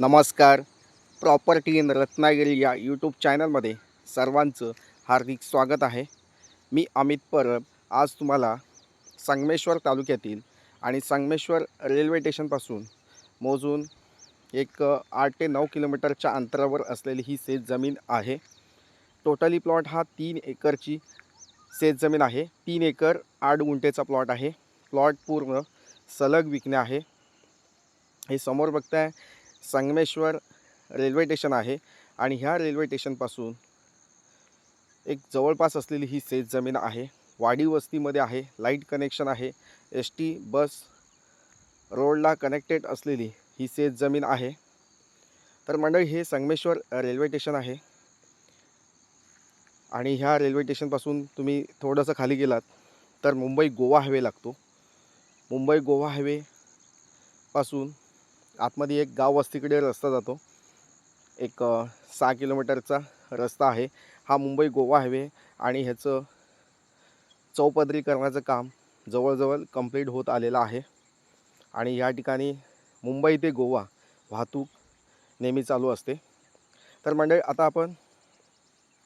नमस्कार. Property in Ratnagiri या YouTube चॅनलमध्ये सर्वांचं हार्दिक स्वागत आहे. मी अमित परब. आज तुम्हाला संगमेश्वर तालुक्यातील आणि संगमेश्वर रेल्वे स्टेशनपासून मोजून एक आठ ते नऊ किलोमीटरच्या अंतरावर असलेली ही शेत जमीन आहे. टोटली प्लॉट हा तीन एकरची शेत जमीन आहे. तीन एकर आठ गुंठेचा प्लॉट आहे. प्लॉट पूर्ण सलग विकणे आहे. हे समोर बघताय संगमेश्वर रेल्वे स्टेशन आहे आणि ह्या रेल्वे स्टेशनपासून एक जवळपास असलेली ही शेत जमीन आहे. वाडी वस्तीमध्ये आहे लाइट कनेक्शन आहे एस टी बस रोडला कनेक्टेड असलेली ही शेत जमीन आहे. तर मंडळी हे संगमेश्वर रेल्वे स्टेशन आहे. आणि ह्या रेल्वे स्टेशनपासून तुम्ही थोडंसं खाली गेलात तर मुंबई गोवा हायवे लागतो. मुंबई गोवा हायवेपासून आतमध्ये एक गाव वस्तीकडे रस्ता जातो. एक सहा किलोमीटरचा रस्ता आहे. हा मुंबई गोवा हायवे आणि ह्याचं चौपदरीकरणाचं काम जवळजवळ कंप्लीट होत आलेलं आहे. आणि या ठिकाणी मुंबई ते गोवा वाहतूक नेहमी चालू असते. तर मंडळी आता आपण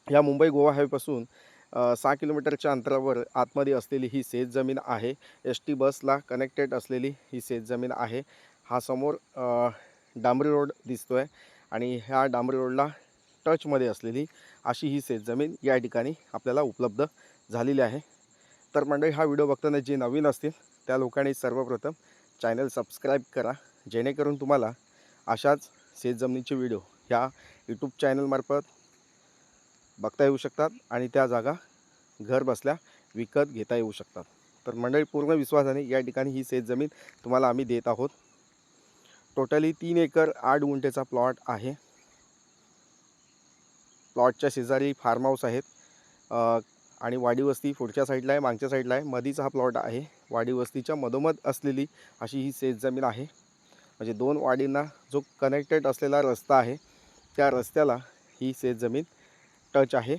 या मुंबई गोवा हायवेपासून सहा किलोमीटरच्या अंतरावर आतमध्ये असलेली ही शेत जमीन आहे. एस टी बसला कनेक्टेड असलेली ही शेत जमीन आहे. हा समोर डांबरी रोड दिसतो आहे आणि ह्या डांबरी रोडला टचमध्ये असलेली अशी ही शेतजमीन या ठिकाणी आपल्याला उपलब्ध झालेली आहे. तर मंडळी हा व्हिडिओ बघताना जे नवीन असतील त्या लोकांनी सर्वप्रथम चॅनल सबस्क्राईब करा जेणेकरून तुम्हाला अशाच शेतजमिनीचे व्हिडिओ ह्या यूट्यूब चॅनलमार्फत बघता येऊ शकतात आणि त्या जागा घर बसल्या विकत घेता येऊ शकतात. तर मंडळी पूर्ण विश्वासाने या ठिकाणी ही शेतजमीन तुम्हाला आम्ही देत आहोत. टोटली तीन एकर आठ गुंठेचा प्लॉट आहे. प्लॉटच्या शेजारी फार्म हाऊस आहेत. आणि वाडी वस्ती पुढच्या साईडला आहे मागच्या साईडला आहे. मधीचा हा प्लॉट आहे. वाडी वस्तीच्या मधोमध असलेली अशी ही शेतजमीन आहे. म्हणजे दोन वाडींना जो कनेक्टेड असलेला रस्ता आहे त्या रस्त्याला ही शेतजमीन टच आहे.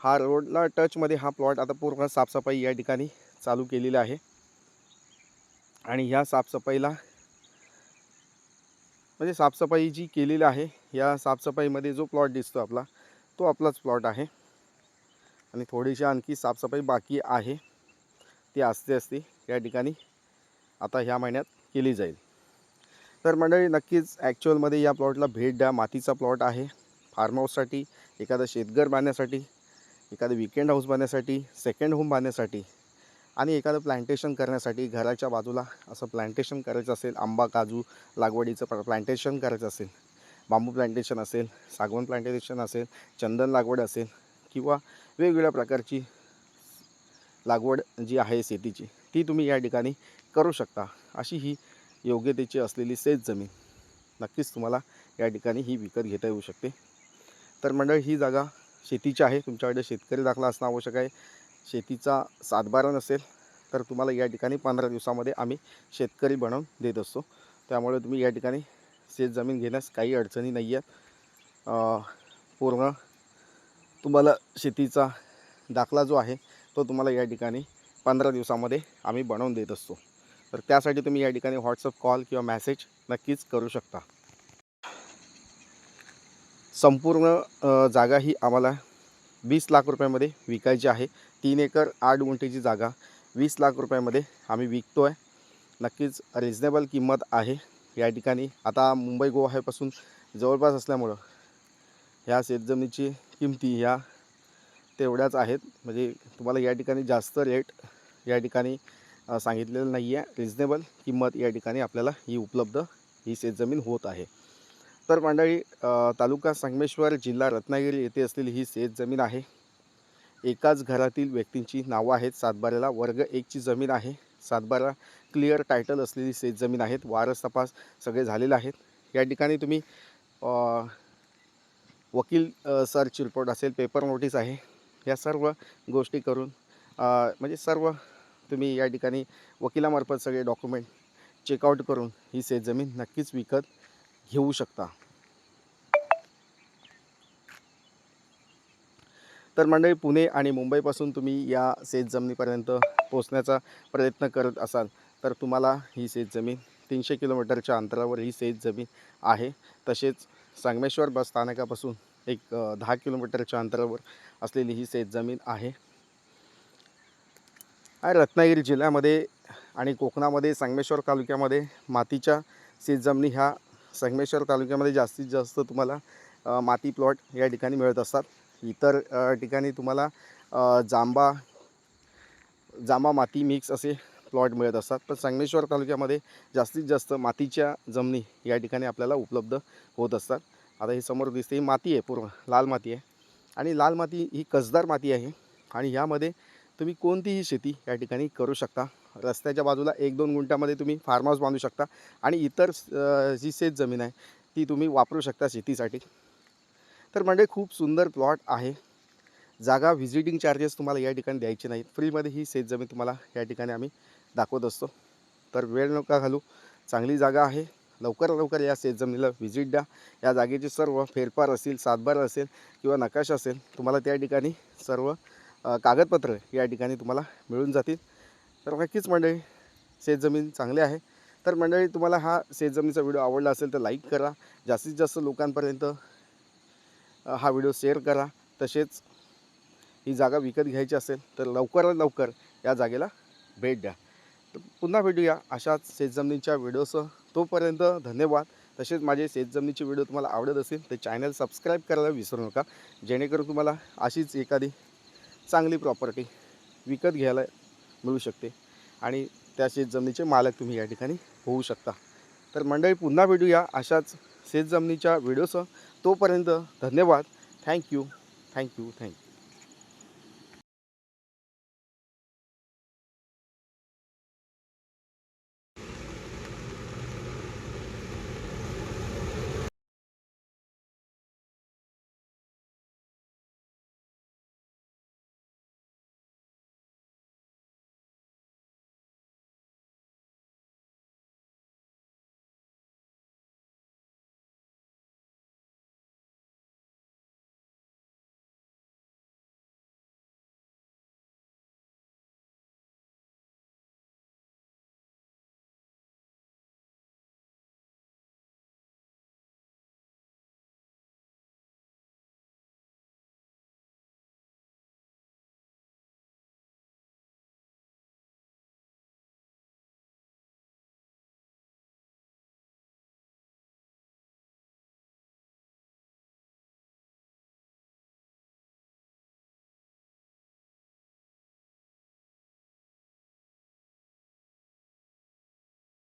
हा रोडला टचमध्ये हा प्लॉट आता पूर्ण साफसफाई या ठिकाणी चालू केलेली आहे. आणि ह्या साफसफाईला म्हणजे साफसफाई जी केलेली आहे या साफसफाईमध्ये जो प्लॉट दिसतो आपला तो आपलाच प्लॉट आहे. आणि थोडीशी आणखी साफसफाई बाकी आहे. ती असते असते या ठिकाणी आता ह्या महिन्यात केली जाईल. तर मंडळी नक्कीच ॲक्च्युअलमध्ये या प्लॉटला भेट द्या. मातीचा प्लॉट आहे. फार्म हाऊससाठी एखादं शेतघर बांधण्यासाठी एखादं विकेंड हाऊस बांधण्यासाठी सेकंड होम बांधण्यासाठी आणि एखादं प्लांटेशन करण्यासाठी घराच्या बाजूला असं प्लांटेशन करायचं असेल आंबा काजू लागवडीचं प्र प्लांटेशन करायचं असेल बांबू प्लांटेशन असेल सागवण प्लांटेशन असेल चंदन लागवड असेल किंवा वेगवेगळ्या प्रकारची लागवड जी आहे शेतीची ती तुम्ही या ठिकाणी करू शकता. अशी ही योग्यतेची असलेली शेत जमीन. नक्कीच तुम्हाला या ठिकाणी ही विकत घेता येऊ शकते. तर मंडळ ही जागा शेतीची आहे. तुमच्याकडे शेतकरी दाखला असणं आवश्यक आहे. शेतीचा सातबारा नसेल तर तुम्हाला या ठिकाणी पंधरा दिवसामध्ये आम्ही शेतकरी बनवून देत असतो. त्यामुळे तुम्ही या ठिकाणी शेत जमीन घेण्यास काही अडचणी नाही आहेत. पूर्ण तुम्हाला शेतीचा दाखला जो आहे तो तुम्हाला या ठिकाणी पंधरा दिवसामध्ये आम्ही बनवून देत असतो. तर त्यासाठी तुम्ही या ठिकाणी व्हॉट्सअप कॉल किंवा मॅसेज नक्कीच करू शकता. संपूर्ण जागा ही आम्हाला वीस लाख रुपयामध्ये विकायची आहे. तीन एकर आठ गुंठेची जागा. वीस लाख रुपयामध्ये आम्ही विकतो आहे नक्कीच रिजनेबल किंमत आहे. या ठिकाणी आता मुंबई गोवा हायपासून जवळपास असल्यामुळं ह्या शेतजमिनीची किमती ह्या तेवढ्याच आहेत. म्हणजे तुम्हाला या ठिकाणी जास्त रेट या ठिकाणी सांगितलेलं नाही आहे रिजनेबल किंमत या ठिकाणी आपल्याला ही उपलब्ध ही शेतजमीन होत आहे. तर मंडळी तालुका संगमेश्वर जिल्हा रत्नागिरी येथे असलेली ही शेतजमीन आहे. एकाच घरातील व्यक्तींची नावं आहेत. सातबाऱ्याला वर्ग एकची जमीन आहे. सातबारा क्लिअर टायटल असलेली शेतजमीन आहेत. वारस तपास सगळे झालेले आहेत. या ठिकाणी तुम्ही वकील अ, सर्च रिपोर्ट असेल पेपर नोटीस आहे. या सर्व गोष्टी करून म्हणजे सर्व तुम्ही या ठिकाणी वकिलामार्फत सगळे डॉक्युमेंट चेकआउट करून ही शेतजमीन नक्कीच विकत घेऊ शकता. तर मंडळी पुणे आणि मुंबईपासून तुम्ही या शेतजमिनीपर्यंत पोचण्याचा प्रयत्न करत असाल तर तुम्हाला ही शेतजमीन तीनशे किलोमीटरच्या अंतरावर ही शेत जमीन आहे. तसेच संगमेश्वर बस स्थानकापासून एक दहा किलोमीटरच्या अंतरावर असलेली ही शेत जमीन आहे. आणि रत्नागिरी जिल्ह्यामध्ये आणि कोकणामध्ये संगमेश्वर तालुक्यामध्ये मातीच्या शेतजमिनी ह्या संगमेश्वर तालुक्यामध्ये जास्तीत जास्त तुम्हाला माती प्लॉट या ठिकाणी मिळत असतात. इतर ठिकाणी तुम्हाला जांबा जांबा माती मिक्स असे प्लॉट मिळत असतात. पण संगमेश्वर तालुक्यामध्ये जास्तीत जास्त मातीच्या जमिनी या ठिकाणी आपल्याला उपलब्ध होत असतात. आता हे समोर दिसते ही माती आहे पूर्ण लाल माती आहे. आणि लाल माती ही कसदार माती आहे आणि ह्यामध्ये तुम्ही कोणतीही शेती या ठिकाणी करू शकता. रस्त्याच्या बाजूला एक दोन गुंठ्यामध्ये तुम्ही फार्म हाऊस बांधू शकता आणि इतर जी शेत जमीन आहे ती तुम्ही वापरू शकता शेतीसाठी. तर म्हणजे खूप सुंदर प्लॉट आहे. जागा व्हिजिटिंग चार्जेस तुम्हाला या ठिकाणी द्यायचे नाहीत. फ्रीमध्ये ही शेतजमीन तुम्हाला या ठिकाणी आम्ही दाखवत असतो. तर वेळ नका घालू. चांगली जागा आहे. लवकर लवकर या शेतजमिनीला व्हिजिट द्या. या जागेचे सर्व फेरफार असेल सातबार असेल किंवा नकाशा असेल तुम्हाला त्या ठिकाणी सर्व कागदपत्र या ठिकाणी तुम्हाला मिळून जातील. तर नक्कीच मंडळी शेतजमीन चांगली आहे. तर मंडळी तुम्हाला हा शेतजमिनीचा व्हिडिओ आवडला असेल तर लाईक करा. जास्तीत जास्त लोकांपर्यंत हा व्हिडिओ शेअर करा. तसेच ही जागा विकत घ्यायची असेल तर लवकरात लवकर या जागेला भेट द्या. तर पुन्हा भेटूया अशाच शेतजमिनीच्या व्हिडिओसह. तोपर्यंत धन्यवाद. तसेच माझे शेतजमिनीचे व्हिडिओ तुम्हाला आवडत असेल तर चॅनल सबस्क्राईब करायला विसरू नका. जेणेकरून तुम्हाला अशीच एखादी चांगली प्रॉपर्टी विकत घ्यायला मिळू शकते. आणि त्या शेतजमिनीचे मालक तुम्ही या ठिकाणी होऊ शकता. तर मंडळी पुन्हा भेटूया अशाच शेतजमिनीच्या व्हिडिओसह तोपर्यंत धन्यवाद. Thank you thank you thank you